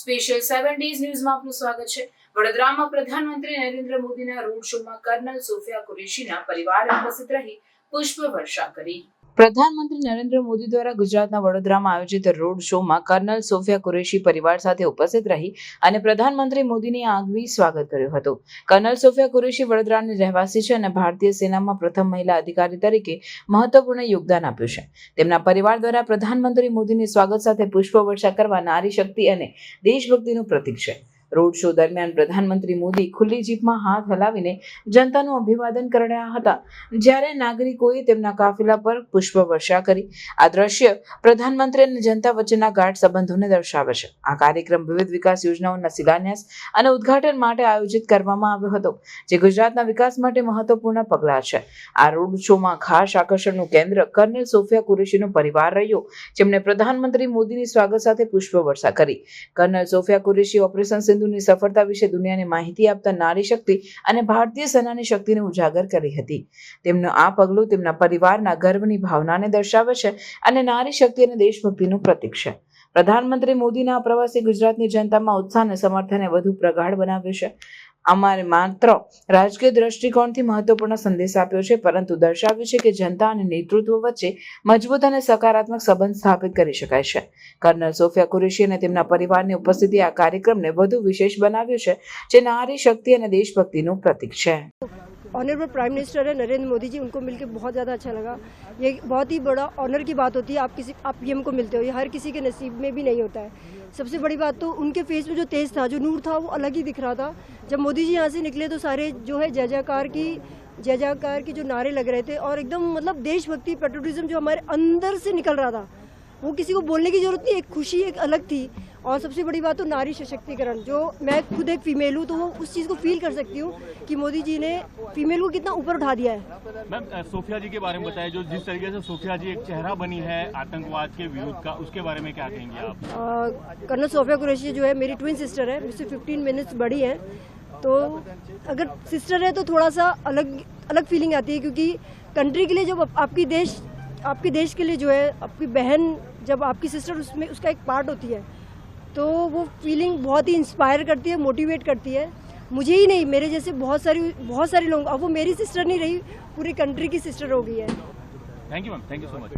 Special seven days ન્યૂઝમાં આપનું સ્વાગત છે. વડોદરામાં પ્રધાનમંત્રી નરેન્દ્ર મોદીના રોડ શોમાં કર્નલ સોફિયા કુરેશીના પરિવારે ઉપસ્થિત રહી પુષ્પ વર્ષા કરી. પ્રધાનમંત્રી નરેન્દ્ર મોદી દ્વારા ગુજરાતના વડોદરામાં આયોજિત રોડ શોમાં કર્નલ સોફિયા કુરેશી પરિવાર સાથે ઉપસ્થિત રહી અને પ્રધાનમંત્રી મોદીની આગવી સ્વાગત કર્યું હતું. કર્નલ સોફિયા કુરેશી વડોદરાની રહેવાસી છે અને ભારતીય સેનામાં પ્રથમ મહિલા અધિકારી તરીકે મહત્વપૂર્ણ યોગદાન આપ્યું છે. તેમના પરિવાર દ્વારા પ્રધાનમંત્રી મોદીની સ્વાગત સાથે પુષ્પવર્ષા કરવા નારી શક્તિ અને દેશભક્તિનું પ્રતીક છે. રોડ શો દરમિયાન પ્રધાનમંત્રી મોદી ખુલ્લી જીપમાં હાથ હલાવીને જનતાનું અભિવાદન કર્યા હતા. જ્યારે નાગરિકોએ તેમના કાફિલા પર પુષ્પવર્ષા કરી. આ દ્રશ્ય પ્રધાનમંત્રી અને જનતા વચ્ચેના ગાઢ સંબંધોને દર્શાવે છે. આ કાર્યક્રમ વિવિધ વિકાસ યોજનાઓના શિલાન્યાસ અને ઉદઘાટન માટે આયોજિત કરવામાં આવ્યો હતો, જે ગુજરાતના વિકાસ માટે મહત્વપૂર્ણ પગલાં છે. આ રોડ શોમાં ખાસ આકર્ષણનું કેન્દ્ર કર્નલ સોફિયા કુરેશીનો પરિવાર રહ્યો, જેમણે પ્રધાનમંત્રી મોદીની સ્વાગત સાથે પુષ્પ વર્ષા કરી. કર્નલ સોફિયા કુરેશી ઓપરેશન સિંધુની સફળતા વિશે દુનિયાને માહિતી આપતા નારી શક્તિ અને ભારતીય સેનાની શક્તિને ઉજાગર કરી હતી. તેમનું આ પગલું તેમના પરિવારના ગર્વની ભાવનાને દર્શાવે છે અને નારી શક્તિ અને દેશભક્તિનું પ્રતીક છે. પ્રધાનમંત્રી મોદીના પ્રવાસી ગુજરાતની જનતામાં ઉત્સાહ અને સમર્થને વધુ પ્રગાઢ બનાવ્યું છે. અમારે માત્ર રાજકીય દ્રષ્ટિકોણથી મહત્વપૂર્ણ સંદેશ આપ્યો છે, પરંતુ દર્શાવ્યું છે કે જનતા અને નેતૃત્વ વચ્ચે મજબૂત અને સકારાત્મક સંબંધ સ્થાપિત કરી શકાય છે. કર્નલ સોફિયા કુરેશી અને તેમના પરિવારની ઉપસ્થિતિ આ કાર્યક્રમને વધુ વિશેષ બનાવ્યું છે, જે નારી શક્તિ અને દેશભક્તિનું પ્રતીક છે. ऑनरेबल प्राइम मिनिस्टर है, नरेंद्र मोदी जी, उनको मिलकर बहुत ज़्यादा अच्छा लगा। ये बहुत ही बड़ा ऑनर की बात होती है, आप किसी, आप पीएम को मिलते हो, ये हर किसी के नसीब में भी नहीं होता है। सबसे बड़ी बात तो उनके फेस में जो तेज था, जो नूर था, वो अलग ही दिख रहा था। जब मोदी जी यहाँ से निकले तो सारे जो है जय जयकार की, जय जयकार के जो नारे लग रहे थे और एकदम मतलब देशभक्ति पेट्रोटिज्म जो हमारे अंदर से निकल रहा था, वो किसी को बोलने की ज़रूरत नहीं, एक खुशी, एक अलग थी। और सबसे बड़ी बात तो नारी सशक्तिकरण जो मैं खुद एक फीमेल हूँ तो वो उस चीज़ को फील कर सकती हूँ कि मोदी जी ने फीमेल को कितना ऊपर उठा दिया है। मैम सोफिया जी के बारे में बताया जो जिस तरीके से सोफिया जी एक चेहरा बनी है आतंकवाद के विरुद्ध का उसके बारे में क्या कहेंगे आप? कर्नल सोफिया कुरैशी जो है मेरी ट्विन सिस्टर है मुझसे 15 मिनट्स बड़ी है। तो अगर सिस्टर है तो थोड़ा सा अलग अलग फीलिंग आती है क्योंकि कंट्री के लिए जब आपकी देश आपके देश के लिए जो है आपकी बहन जब आपकी सिस्टर उसमें उसका एक पार्ट होती है तो वो फीलिंग बहुत ही इंस्पायर करती है मोटिवेट करती है। मुझे ही नहीं, मेरे जैसे बहुत सारी, बहुत सारे लोग, अब वो मेरी सिस्टर नहीं रही, पूरी कंट्री की सिस्टर हो गई है। Thank you ma'am thank you so much